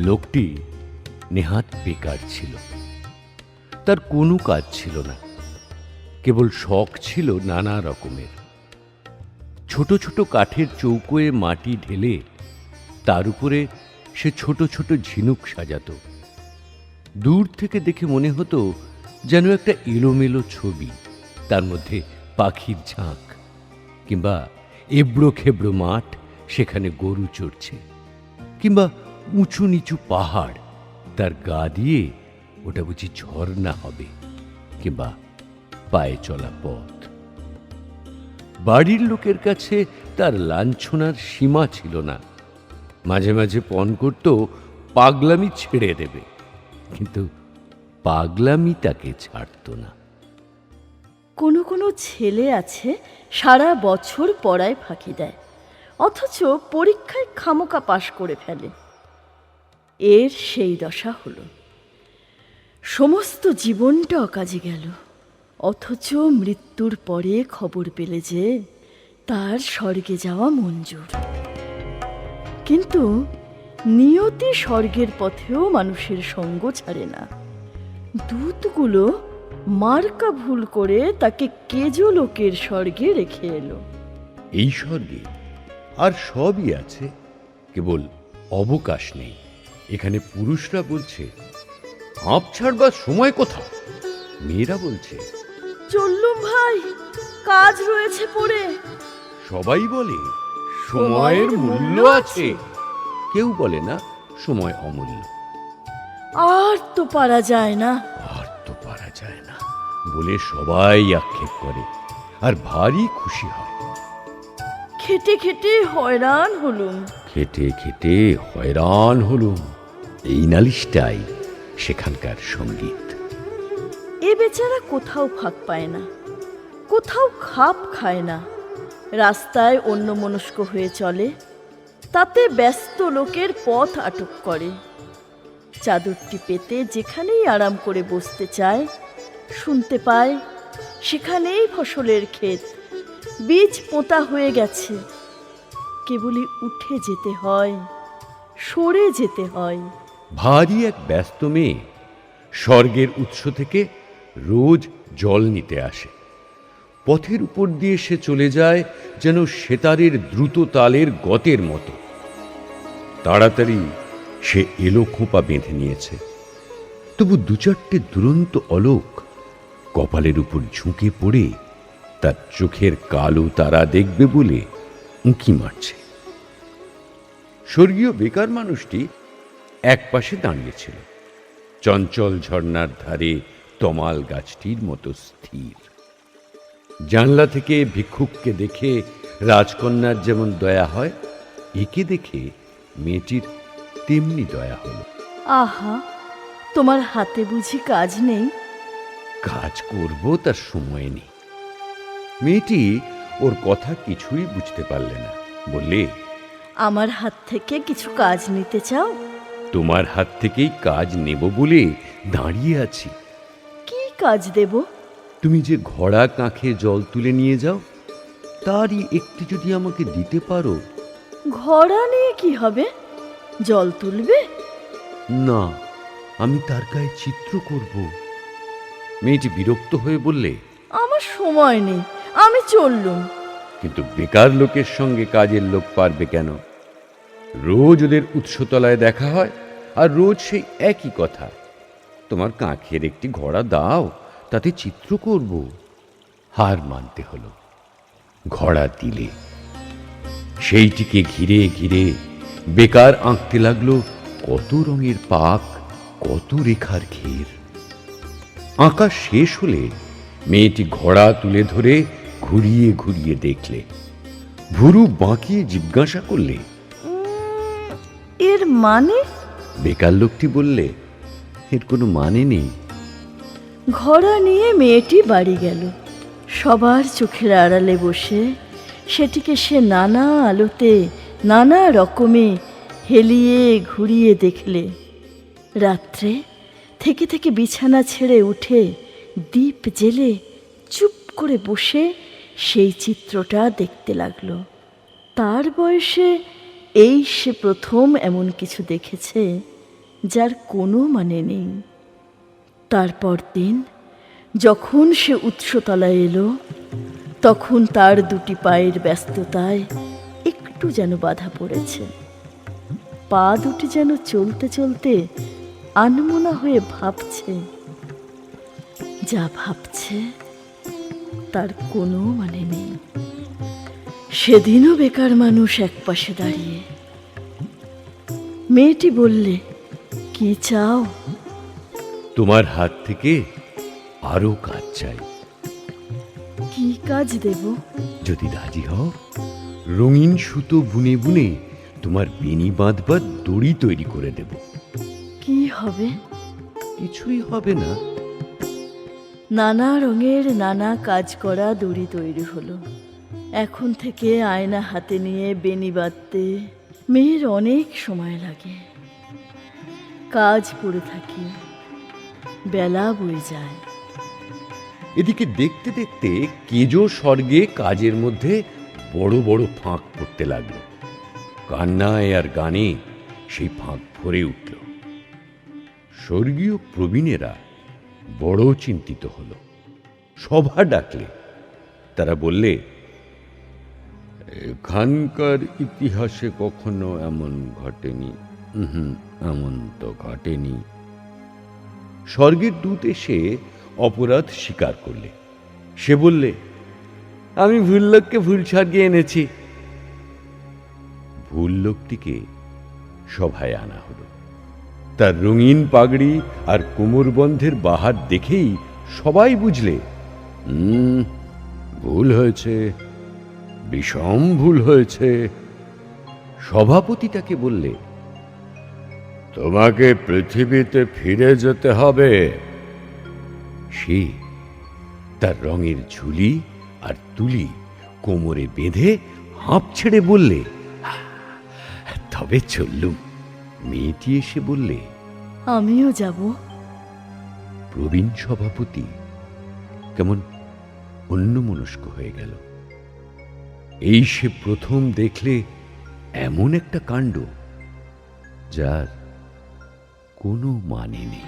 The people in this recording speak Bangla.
লোকটি নেহাত বেকার ছিল। তার কোনো কাজ ছিল না। কেবল শখ ছিল নানা রকমের। ছোট ছোট কাঠের চৌকোয়ে মাটি ঢেলে তার উপরে সে ছোট ছোট ঝিনুক সাজাতো। দূর থেকে দেখে মনে হতো যেন একটা এলোমেলো ছবি, তার মধ্যে পাখির ঝাঁক কিংবা এবড়ো খেবড়ো মাঠ সেখানে গরু চড়ছে কিংবা উঁচু নিচু পাহাড়। তার গা দিয়ে ওটা বুঝি ঝর্ণা হবে কিংবা পায়ে চলা পথ। বাড়ির লোকের কাছে তার লাঞ্ছনার সীমা ছিল না। মাঝে মাঝে পণ করত পাগলামি ছেড়ে দেবে, কিন্তু পাগলামি তাকে ছাড়ত না। কোনো কোনো ছেলে আছে সারা বছর পড়ায় ফাঁকি দেয়, অথচ পরীক্ষায় খামোকা পাশ করে ফেলে। এর সেই দশা হলো। সমস্ত জীবনটা অকাজে গেল, অথচ মৃত্যুর পরে খবর পেলে যে তার স্বর্গে যাওয়া মঞ্জুর। কিন্তু নিয়তি স্বর্গের পথেও মানুষের সঙ্গ ছাড়ে না। দূতগুলো মার্কা ভুল করে তাকে কেজো লোকের স্বর্গে রেখে এলো। এই স্বর্গে আর সবই আছে, কেবল অবকাশ নেই। এখানে পুরুষরা বলছে হাঁপ ছাড়বার সময় কোথাও? মেয়েরা বলছে চললুম ভাই কাজ রয়েছে পড়ে। সবাই বলে সময়ের মূল্য আছে। কেউ বলে না সময় অমূল্য। আর তো পারা যায় না। আর তো পারা যায় না বলে সবাই আক্ষেপ করে আর ভারী খুশি হয়। খেটে খেটে হয়রান হলুম। খেটে খেটে হয়রান হলুম। এই নালিশটাই সেখানকার সংগীত। এ বেচারা কোথাও ফাঁক পায় না, কোথাও খাপ খায় না। রাস্তায় অন্য মনস্ক হয়ে চলে, তাতে ব্যস্ত লোকের পথ আটক করে। চাদরটি পেতে যেখানেই আরাম করে বসতে চায়, শুনতে পায়, সেখানেই ফসলের ক্ষেত, বীজ পোঁতা হয়ে গেছে। কেবলই উঠে যেতে হয়, সরে যেতে হয়। ভারী এক ব্যস্ত মেয়ে স্বর্গের উৎস থেকে রোজ জল নিতে আসে। পথের উপর দিয়ে সে চলে যায় যেন সেতারের দ্রুত তালের গতের মতো। তাড়াতাড়ি সে এলো খোঁপা বেঁধে নিয়েছে। তবু দু চারটে দুরন্ত অলোক কপালের উপর ঝুঁকে পড়ে তার চোখের কালো তারা দেখবে বলে উঁকি মারছে। স্বর্গীয় বেকার মানুষটি একপাশে দাঁড়িয়েছিল চঞ্চল ঝর্ণার ধারে তমাল গাছটির মতো স্থির। জানলা থেকে ভিক্ষুককে দেখে রাজকন্যার যেমন দয়া হয় একে দেখে মেয়েটির তেমনি দয়া হলো। আহা তোমার হাতে বুঝি কাজ নেই? কাজ করব তার সময় নেই। মেয়েটি ওর কথা কিছুই বুঝতে পারলে না। বললে আমার হাত থেকে কিছু কাজ নিতে চাও? তোমার হাত থেকেই কাজ নেব বলে দাঁড়িয়ে আছি। কি কাজ দেব? তুমি যে ঘোড়া কাঁখে জল তুলে নিয়ে যাও তারই একটি যদি আমাকে দিতে পারো। ঘোড়া নিয়ে কি হবে? জল তুলবে? না আমি তার গায়ে চিত্র করব। মেয়েটি বিরক্ত হয়ে বললে আমার সময় নেই আমি চললুম। কিন্তু বেকার লোকের সঙ্গে কাজের লোক পারবে কেন? রোজ ওদের উৎসতলায় দেখা হয়, আর রোজ সেই একই কথা। তোমার কাঁখের একটি ঘোড়া দাও, তাতে চিত্র করব। হার মানতে হলো, ঘোড়া দিলে। সেইটিকে ঘিরে ঘিরে বেকার আঁকতে লাগল কত রঙের পাক, কত রেখার ঘের। আঁকা শেষ হলে মেয়েটি ঘোড়া তুলে ধরে ঘুরিয়ে ঘুরিয়ে দেখলে। ভুরু বাঁকিয়ে জিজ্ঞাসা করলে মানে? বেকার লোকটি বললে এর কোনো মানে নেই। ঘোড়া নিয়ে মেয়েটি বাড়ি গেল। সবার চোখের আড়ালে বসে সেটিকে সে নানা আলোতে নানা রকমে হেলিয়ে ঘুরিয়ে দেখলে। রাত্রে থেকে থেকে বিছানা ছেড়ে উঠে দীপ জেলে চুপ করে বসে সেই চিত্রটা দেখতে লাগল। তার বয়সে এই সে প্রথম এমন কিছু দেখেছে যার কোনো মানে নেই। তারপর দিন, যখন সে উৎসতলায় এলো, তখন তার দুটি পায়ের ব্যস্ততায় একটু যেন বাধা পড়েছে। পা দুটি যেন চলতে চলতে আনমোনা হয়ে ভাবছে। যা ভাবছে, তার কোনো মানে নেই। সেদিনও বেকার মানুষ একপাশে দাঁড়িয়ে। মেয়েটি বললে কি চাও? তোমার হাত থেকে আরও কাজ চাই। কি কাজ দেব? যদি রাজি হও রঙিন সুতো বুনে বুনে তোমার বেনি বাঁধবার দড়ি তৈরি করে দেব। কি হবে? কিছুই হবে না। নানা রঙের নানা কাজ করা দড়ি তৈরি হলো। এখন থেকে আয়না হাতে নিয়ে বেনি বাঁধতে মেয়ের অনেক সময় লাগে। কাজ করে থাকি, বেলা বয়ে যায়। এদিকে দেখতে দেখতে কেজো স্বর্গে কাজের মধ্যে বড় বড় ফাঁক পড়তে লাগল। কান্নায় আর গানে সেই ফাঁক ভরে উঠল। স্বর্গীয় প্রবীণেরা বড় চিন্তিত হলো। সভা ডাকলে, তারা বললে এখানকার ইতিহাসে কখনো এমন ঘটেনি। এমন তো ঘটেনি। স্বর্গের দূত এসে অপরাধ স্বীকার করলে। সে বললে, আমি ভুল লোককে ভুল সারিয়ে এনেছি। ভুল লোকটিকে সভায় আনা হলো। তার রঙিন পাগড়ি আর কোমরবন্ধের বাহার দেখেই সবাই বুঝলে ভুল হয়েছে। বিষম ভুল হয়েছে। সভাপতি তাকে বললে তোমাকে পৃথিবীতে ফিরে যেতে হবে। সে তার রঙের ঝুলি আর তুলি কোমরে বেঁধে হাঁপ ছেড়ে বললে তবে চললুম। মেয়েটি এসে বললে আমিও যাব। প্রবীণ সভাপতি কেমন অন্যমনস্ক হয়ে গেল। এই সে প্রথম দেখলে এমন একটা কাণ্ড যার কোনো মানে নেই।